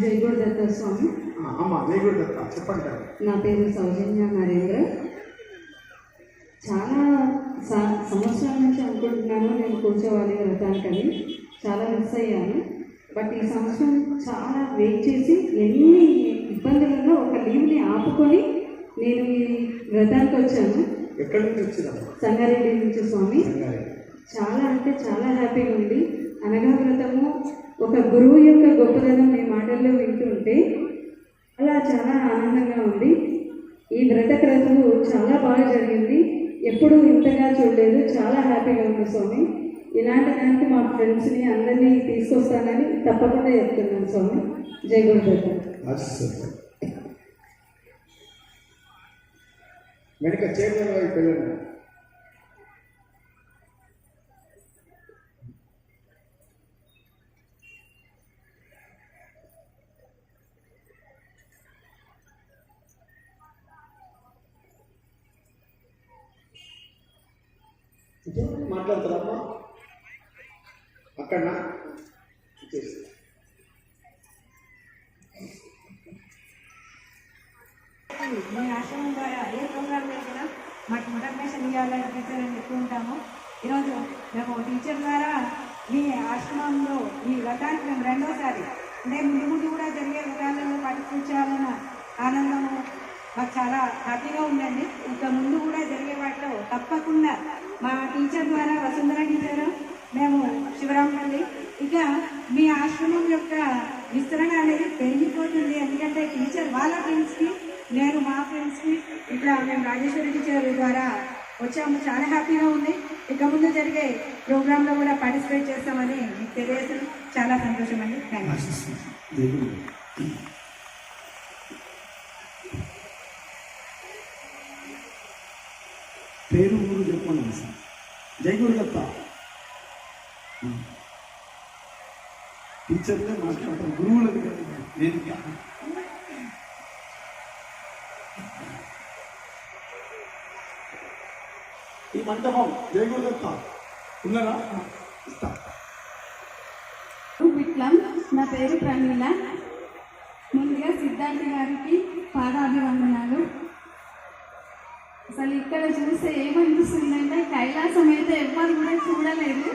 జై గురుదత్త స్వామి. ఆ, అమ్మా జై గురుదత్త చెప్పండి. నా పేరు సౌజన్య నరేంద్ర చాలా సంవత్సరాల నుంచి అనుకుంటున్నాను నేను కూర్చోవాలి వ్రతానికని చాలా మిస్ అయ్యాను. బట్ ఈ సంవత్సరం చాలా వెయిట్ చేసి ఎన్ని ఇబ్బందులలో ఒక లీవ్ని ఆపుకొని నేను ఈ వ్రతానికి వచ్చాను. ఎక్కడి నుంచి సంగారెడ్డి నుంచి స్వామి. చాలా అంటే చాలా హ్యాపీగా ఉంది. అనగా వ్రతము ఒక గురువు యొక్క గొప్పదనం మీ మాటల్లో వింటుంటే అలా చాలా ఆనందంగా ఉంది. ఈ వ్రత క్రతువు చాలా బాగా జరిగింది. ఎప్పుడూ ఇంతగా చూడలేదు. చాలా హ్యాపీగా ఉంది స్వామి. ఇలాంటి దానికి మా ఫ్రెండ్స్ని అందరినీ తీసుకొస్తానని తప్పకుండా చెప్తున్నాను స్వామి. జై గురుదత్త ఆశిస్తుంది వెనక చైర్మన్ వెళ్ళండి మాట్లాడతారమ్మా? అక్కడ మీ ఆశ్రమం ద్వారా ఏ ప్రోగ్రామ్ చేసినా మాకు ఇన్ఫర్మేషన్ ఇవ్వాలని టీచర్ అని చెప్తూ ఉంటాము. ఈరోజు మేము టీచర్ ద్వారా మీ ఆశ్రమంలో ఈ వ్రతానికి మేము రెండోసారి అంటే ముందు ముందు కూడా జరిగే వ్రతాలలో పార్టిసిపేట్ చేయాలన్న ఆనందము మాకు చాలా హ్యాపీగా ఉందండి. ఇంకా ముందు కూడా జరిగే వాటిలో తప్పకుండా మా టీచర్ ద్వారా వసుంధర టీచర్ మేము శివరాంపల్లి ఇక మీ ఆశ్రమం యొక్క విస్తరణ అనేది పెరిగిపోతుంది. ఎందుకంటే టీచర్ వాళ్ళ ఫ్రెండ్స్కి నేను మా ఫ్రెండ్స్కి ఇట్లా మేము రాజేశ్వరి టీచర్ ద్వారా వచ్చాము. చాలా హ్యాపీగా ఉంది. ఇక ముందు జరిగే ప్రోగ్రాంలో కూడా పార్టిసిపేట్ చేస్తామని మీకు తెలియజేసిన చాలా సంతోషం అండి. థ్యాంక్ యూ పేరు జై చెప్తా. టీచర్లే మాట్లాడతారు గురువులకు కాదు, వేదిక ఈ మంటపం జై చెప్తా. ఉన్నారా ఇస్తా. విట్లం నా పేరు ప్రమీల. ముందుగా సిద్ధార్థ గారికి పాదాభివందనాలు. అసలు ఇక్కడ చూస్తే ఏమనిపిస్తుందంటే కైలాసం అయితే ఎవ్వరు కూడా చూడలేదు.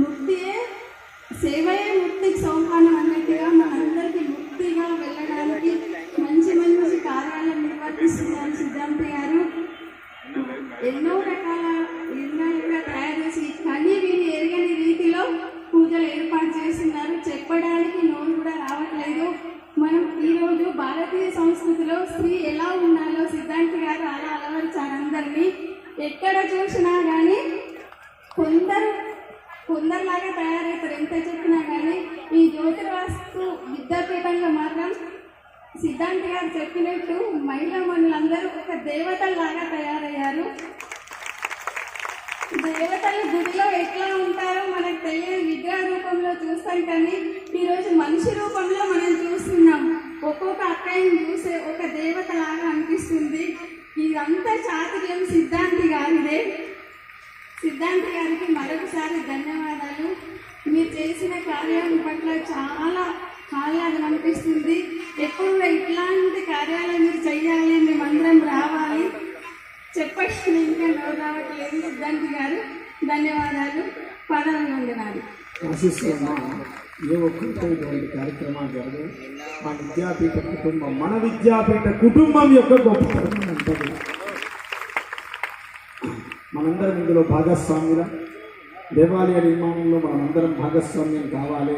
ముక్తియే సేవయే ముక్తికి సోపానం అన్నట్టుగా మనందరికీ ముక్తిగా వెళ్ళడానికి మంచి మంచి కార్యాలను నిర్వర్తిస్తున్నారు సిద్ధాంతి గారు ఎన్నో రకాల నిర్ణయంగా తయారు చేసి కానీ వీళ్ళు ఎరగని రీతిలో పూజలు ఏర్పాటు చేస్తున్నారు. చెప్పడానికి నోరు కూడా రావట్లేదు. మనం ఈరోజు భారతీయ సంస్కృతిలో స్త్రీ ఎలా ఉండాలో సిద్ధాంతి గారు అలా అలవరిచారు అందరినీ. ఎక్కడ చూసినా కానీ కొందరు కొందరిలాగా తయారవుతారు ఎంత చెప్పినా కానీ ఈ జ్యోతిర్వాస్తు విద్యాపీఠంలో మాత్రం సిద్ధాంతి గారు చెప్పినట్టు మహిళా మనులందరూ ఒక దేవతల్లాగా తయారయ్యారు. దేవతలు గుడిలో ఎట్లా ఉంటారో మనకు తెలియదు. విగ్రహ రూపంలో చూస్తాం కానీ ఈరోజు మనిషి రూపంలో మనం చూస్తున్నాం. ఒక్కొక్క అక్కయ్యను చూసే ఒక దేవత లాగా అనిపిస్తుంది. ఇదంతా చాతుర్యం సిద్ధాంతి గారిదే. సిద్ధాంతి గారికి మరొకసారి ధన్యవాదాలు. మీరు చేసిన కార్యం పట్ల చాలా ఆహ్లాదం అనిపిస్తుంది. ఎప్పుడు ఇట్లాంటి కార్యాలు మీరు చెయ్యాలి మేమందరం రావాలి. చెప్పండి ఇంకా నోరు రావట్లేదు సిద్ధాంతి గారు. ధన్యవాదాలు. పదవి వందనాలు. ఏ ఒక్కరితో ఇటువంటి కార్యక్రమాలు జరగవు మా విద్యాపీఠ కుటుంబం మన విద్యాపీఠ కుటుంబం యొక్క గొప్ప ఉంటుంది మనందరం ఇందులో భాగస్వామ్యులం దేవాలయ నిర్మాణంలో మనమందరం భాగస్వామ్యం కావాలి.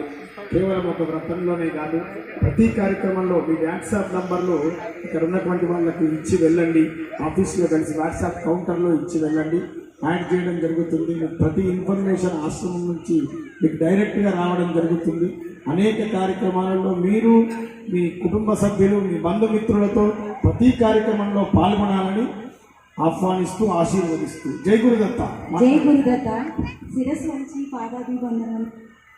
కేవలం ఒక వ్రతంలోనే కాదు ప్రతి కార్యక్రమంలో మీ వాట్సాప్ నంబర్లు ఇక్కడ ఉన్నటువంటి వాళ్ళకి ఇచ్చి వెళ్ళండి. ఆఫీస్లో కలిసి వాట్సాప్ కౌంటర్లో ఇచ్చి వెళ్ళండి. యాడ్ చేయడం జరుగుతుంది. మీకు ప్రతి ఇన్ఫర్మేషన్ ఆశ్రమం నుంచి మీకు డైరెక్ట్గా రావడం జరుగుతుంది. అనేక కార్యక్రమాలలో మీరు మీ కుటుంబ సభ్యులు మీ బంధుమిత్రులతో ప్రతి కార్యక్రమంలో పాల్గొనాలని ఆహ్వానిస్తూ ఆశీర్వదిస్తూ. జై గురుదత్త. జై గురుదత్త. శిరస్సు వంచి పాదాభివందనం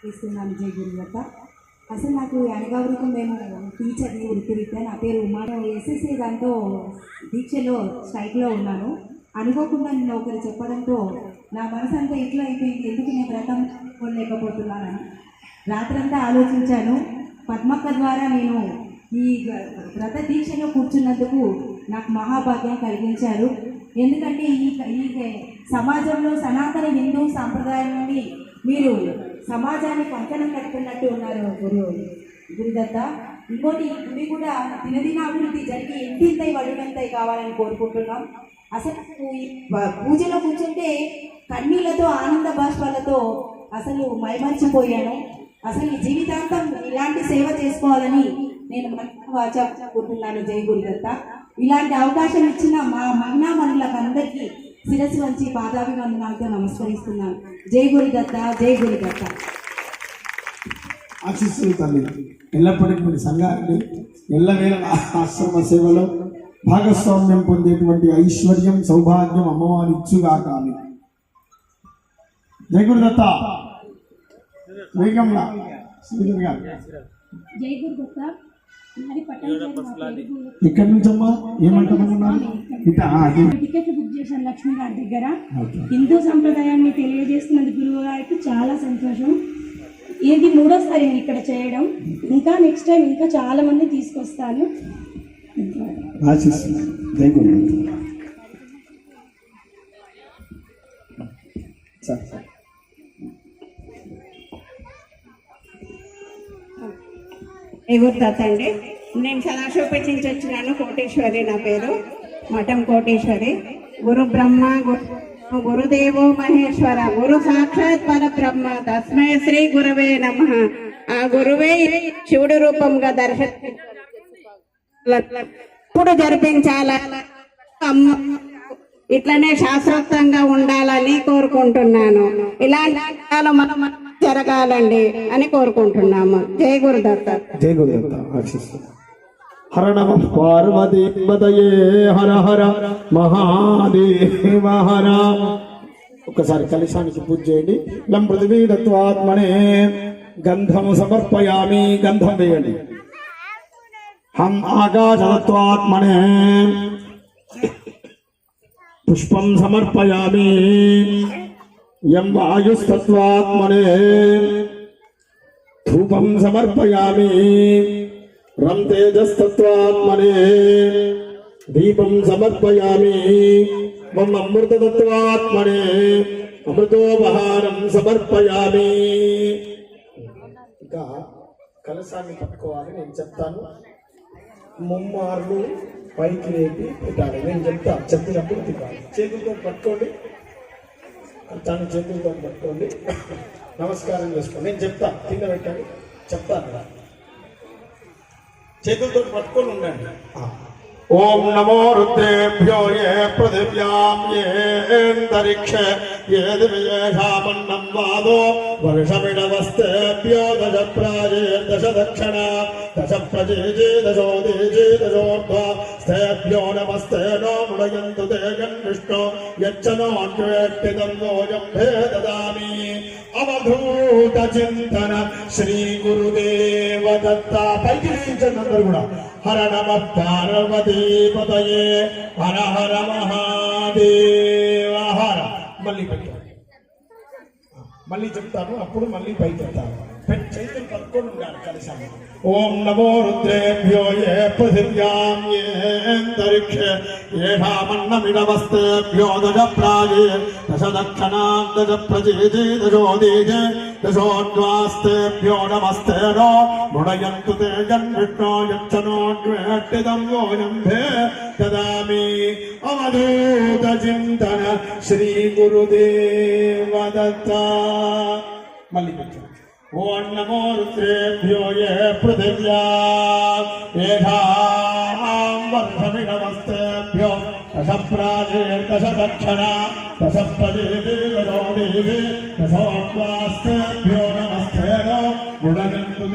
చేస్తున్నాను జై గురుదత్త. అసలు నాకు అనగావృతం మేము టీచర్ని వృత్తిరీత్యా. నా పేరు ఉమా. ఎస్ఎస్సి దాంతో దీక్షలో స్ట్రైక్లో ఉన్నాను. అనుకోకుండా నేను ఒకరు చెప్పడంతో నా మనసు అంతా ఇట్లా అయిపోయింది? ఎందుకు నేను వ్రతం కొనలేకపోతున్నానని. రాత్రంతా ఆలోచించాను. పద్మక్క ద్వారా నేను ఈ వ్రత దీక్షలో కూర్చున్నందుకు నాకు మహాభాగ్యం కలిగించారు. ఎందుకంటే ఈ ఈ సమాజంలో సనాతన హిందూ సాంప్రదాయాన్ని మీరు సమాజాన్ని పంచనం కట్టుకున్నట్టు ఉన్నారు గురు గురుదత్త. ఇంకోటి ఇవి గుడి కూడా దినదినాభివృద్ధి జరిగి ఇంటింతై వడునంతై కావాలని కోరుకుంటున్నాం. అసలు ఈ పూజలో కూర్చుంటే కన్నీళ్ళతో ఆనంద బాష్పాలతో అసలు మైమర్చిపోయాను. అసలు ఈ జీవితాంతం ఇలాంటి సేవ చేసుకోవాలని నేను వాచ వాచాకుంటున్నాను జై గురుదత్త. ఇలాంటి అవకాశం ఇచ్చిన మా మహిళా మనులకు అందరికీ శిరస్సు వంచి పాదాభివందనాలతో నమస్కరిస్తున్నాను. జై గురుదత్త జై గురుదత్త ఆశిస్తున్న తల్లి. ఎల్లప్పటికీ మీ సంఘాన్ని ఎల్లవేళ ఆశ్రమ సేవలో భాగస్వామ్యం పొందేటువంటి ఐశ్వర్యం సౌభాగ్యం అమ్మవారి ఇచ్చుగాక ఆమె. జై వేగంగా. గారు. జై గురుదత్త మరి పట్టణ ఇక్కడి నుంచమ్మా? ఏమంటామన్నారు. టికెట్లు బుక్ చేశాను లక్ష్మి గారి దగ్గర. హిందూ సంప్రదాయాన్ని తెలియజేస్తున్నందుకు గురువు గారికి చాలా సంతోషం. ఇది మూడోసారి నేను ఇక్కడ చేయడం. ఇంకా నెక్స్ట్ టైం ఇంకా చాలా మంది తీసుకొస్తాను. గుర్తత్ అండి? నేను సదాశివపేట నుంచి వచ్చినాను కోటేశ్వరి నా పేరు. మఠం కోటేశ్వరి. గురు బ్రహ్మ గురు గురుదేవో మహేశ్వర గురు సాక్షాత్ పరబ్రహ్మ తస్మై శ్రీ గురవే నమ. ఆ గురువే శివుడు రూపంగా దర్శన ఇప్పుడు జరిపించాల? ఇట్లనే శాస్త్రోక్తంగా ఉండాలని కోరుకుంటున్నాను. ఇలాంటి మనం జరగాలండి అని కోరుకుంటున్నాము. జై గురుదత్త. జై గురుదత్త. హర నమ పార్వతీ పదయే హర హర. మహాదేవ హర. ఒక్కసారి కలశానికి పూజ చేయండి. లం పృథివీ తత్వాత్మనే గంధము సమర్పయామి గంధం వేయండి. హం ఆకాశతత్వాత్మనే పుష్పం సమర్పయామి. ఎం వాయుస్తత్వాత్మనే ధూపం సమర్పయామి రం తేజస్తత్వాత్మనే దీపం సమర్పయామి మమ్మ అమృతతత్వాత్మనే అమృతోపహారం సమర్పయామి ఇంకా కలశాన్ని పట్టుకోవాలి నేను చెప్తాను. ముమ్మార్లు పైకి లేపి పెట్టాలి. నేను చెప్తాను చెప్పినప్పుడు తిప్పాలి. చేతులతో పట్టుకోండి. దాన్ని చేతులతో పట్టుకోండి. నమస్కారం చేసుకోండి. నేను చెప్తా కింద పెట్టండి. చెప్తాను చేతులతో పట్టుకొని ఉండండి. ఓం నమో రుద్రేభ్యో ఏ పృథివ్యాం ఏంతరిక్ష ఏ దివ్యేషామన్నం వాదో వర్షమిడవస్తేభ్యో దశ ప్రాజే దశ దక్షిణ దశ ప్రజేజే దశో దేజే దశోర్ధ్వ స్థేభ్యో నమస్తే నో మృడయంతు తే విష్ణు యచ్చనోన్వేష్టితం నోయం భే దదామి అవధూత చింతన శ్రీ గురుదేవ దత్త పైకి లేచండి అందరూ కూడా హర నమ పార్వతీపతయే హర హర మహాదేవ హర మళ్ళీ పైకి మళ్ళీ చెప్తాను అప్పుడు మళ్ళీ పైకి చెప్తాను చేతులు పట్టుకొని ఉండాలి కలిసాము ఓం నమో రుద్రేభ్యో ఏ పృథివ్యాం ఏంతరిక్ష ఏషామన్నమిడవస్తేభ్యో దశ ప్రాగే దశ దక్షిణాం దశ ప్రజేజే దశోదీజే దశోద్వాస్తేభ్యో నమస్తే నో మృడయంతు తే జన్విష్ణో యచ్చనోన్వేష్టిదం యోజంభే దదామి అవధూత చింతన శ్రీ గురుదేవదత్త మళ్ళీ పెట్టండి ఓం నమో రుద్రేభ్యో ఏ పృథివ్యా ఏషాం వర్షమిడమస్తేభ్యో దశ ప్రాజే దశ దక్షిణ దశపదే దేవదో దేవే దశోత్వాస్తేభ్యో నమస్తేన గుణగంతు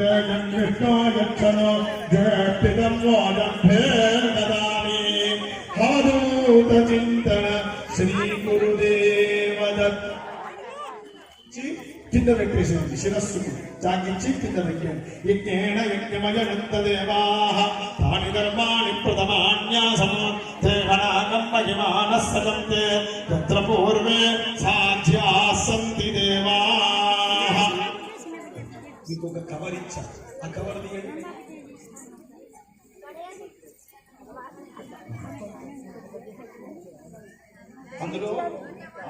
కింద పెట్టేసింది శిరస్సుకు జాగించి కింద పెట్టాను యజ్ఞేన యజ్ఞమయనంతదేవాః తాని ధర్మాణి ప్రథమాన్యాసం దేవనాగం మహిమానః సజంతే తత్ర పూర్వే సంతి మీకు ఒక కవర్ ఇచ్చా ఆ కవర్ తీయండి. అందులో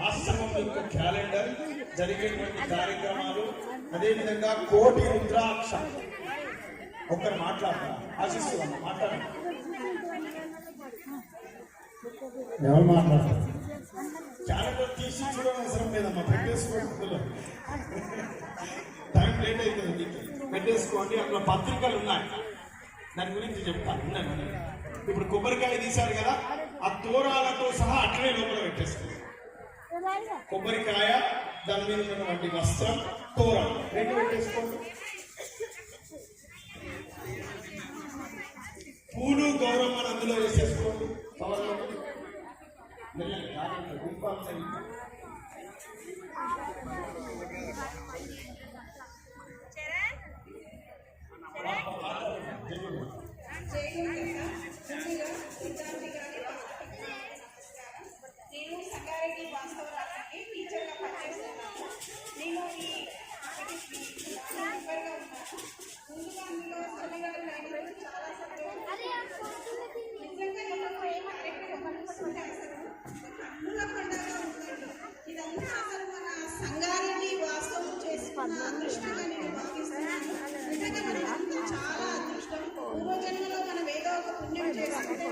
ఆశ్రమం యొక్క క్యాలెండర్ జరిగేటువంటి కార్యక్రమాలు అదేవిధంగా కోటి రుద్రాక్ష. ఒక్కరు మాట్లాడతారు? ఆశిస్తున్నాను మాట్లాడండి. ఎవరు మాట్లాడతారు? క్యాలెండర్ తీసి అవసరం లేదమ్మా పెట్టేసుకోండి అందులో టైం లేట్ అవుతుంది మీకు పెట్టేసుకోండి అక్కడ పత్రికలు ఉన్నాయి. దాని గురించి చెప్తాను ఉన్నాయి ఇప్పుడు కొబ్బరికాయ తీశారు కదా ఆ తోరాలతో సహా అట్లనే లోపల పెట్టేసుకోండి. కొబ్బరికాయ. దాని మీద ఉన్నటువంటి వస్త్రం తోరం రెండు పెట్టేసుకోండి. పూలు గౌరవం అని అందులో వేసేసుకోండి కవర్లో మెల్లగా, జాగ్రత్త, చాలా అదృష్టం. పూర్వజన్మలో మనం ఏదో ఒక పుణ్యం చేసుకుంటే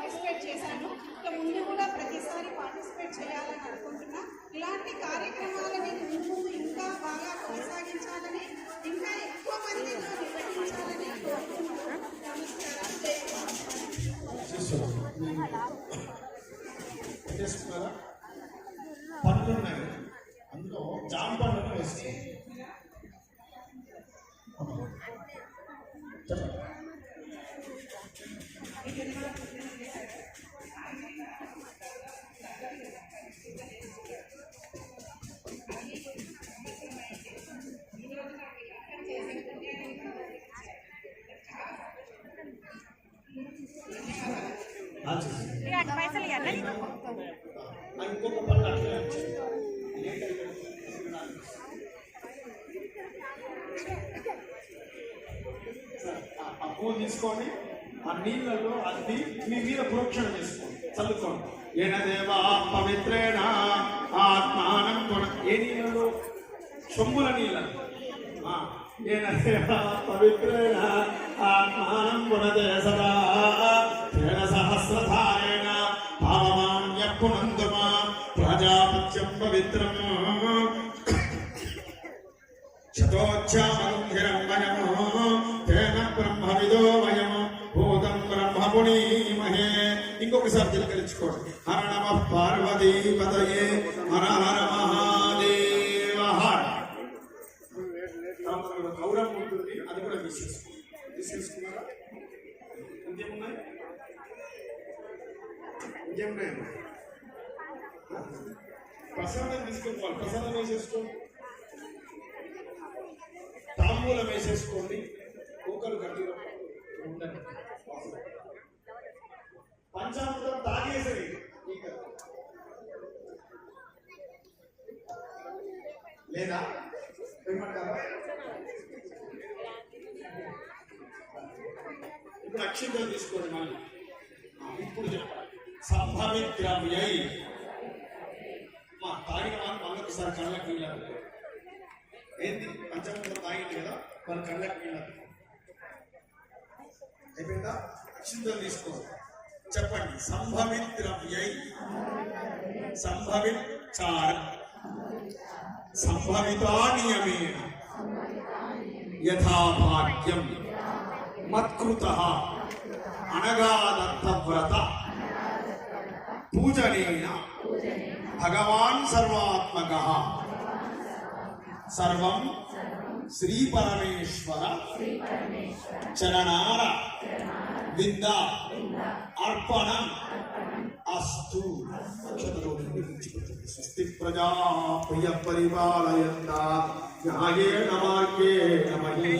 పార్టిసిపేట్ చేశాను. ఇక ముందు కూడా ప్రతిసారి పార్టిసిపేట్ చేయాలని అనుకుంటున్నా. ఇలాంటి కార్యక్రమాలని ముందు ఇంకా బాగా కొనసాగించాలని ఇంకా ఎక్కువ మందితో నిర్వహించాలని కోరుకుంటున్నాను నమస్కారం. జై పండ్లు ఉన్నాయి. అందులో జామ పండుగ ఆ, ఆ, ఇంకొక ఆ- తీసుకొని ఆ నీళ్ళలో అది మీ మీద ప్రోక్షణ చేసుకోండి. చల్లుకోండి. ఏన పవిత్రేణ ఆత్మానం కొన ఏ నీళ్ళలో సొమ్ముల నీళ్ళలో ఆ, పవిత్రేణ ఆత్మానం కొనదే సదా. ప్రజాపత్యం పవిత్రం శతోచ్చామరుంధిరం వయము తేన బ్రహ్మవిదో వయము? భూతం బ్రహ్మపుణీమహే ఇంకొకసారి తిలకరించుకోండి హర నమ పార్వతీ పదయే హర హర మహాదేవ. గౌరవం ఉంటుంది. అది కూడా ఇంకేమున్నాయి? ఇంకేమున్నాయమ్మా? ప్రసాదం తీసుకోవాలి. ప్రసాదం వేసేసుకోండి. తాంబూలం వేసేసుకోండి. కుక్కలు కట్టి ఉండండి. పంచామృతం తాగేసరి లేదా? ఏమంటారా? ఇప్పుడు అక్షింతలు తీసుకోండి మనం ఇప్పుడు చెప్పాలి. సంభవిద్రవ్యై ఆ తాగిన వాళ్ళు మళ్ళీ ఒకసారి కళ్ళకి వెళ్ళారు ఏంది? పంచమంత్రం తాగింది కదా వాళ్ళు కళ్ళకి వెళ్ళారు అయిపోయిందా? అక్షింతం తీసుకో. చెప్పండి. సంభవిద్రవ్యై సంభవిత్ చార సంభవితా నియమేణ యథాభాగ్యం మత్కృత అనగాదత్తవ్రత పూజనేన భగవాన్ సర్వాత్మక. సర్వం శ్రీ పరమేశ్వర చరణార వింద అర్పణం అస్తు. స్వస్తి ప్రజా ప్రియ పరిపాలయంతా. న్యాయేణ మార్గేణ మహీ.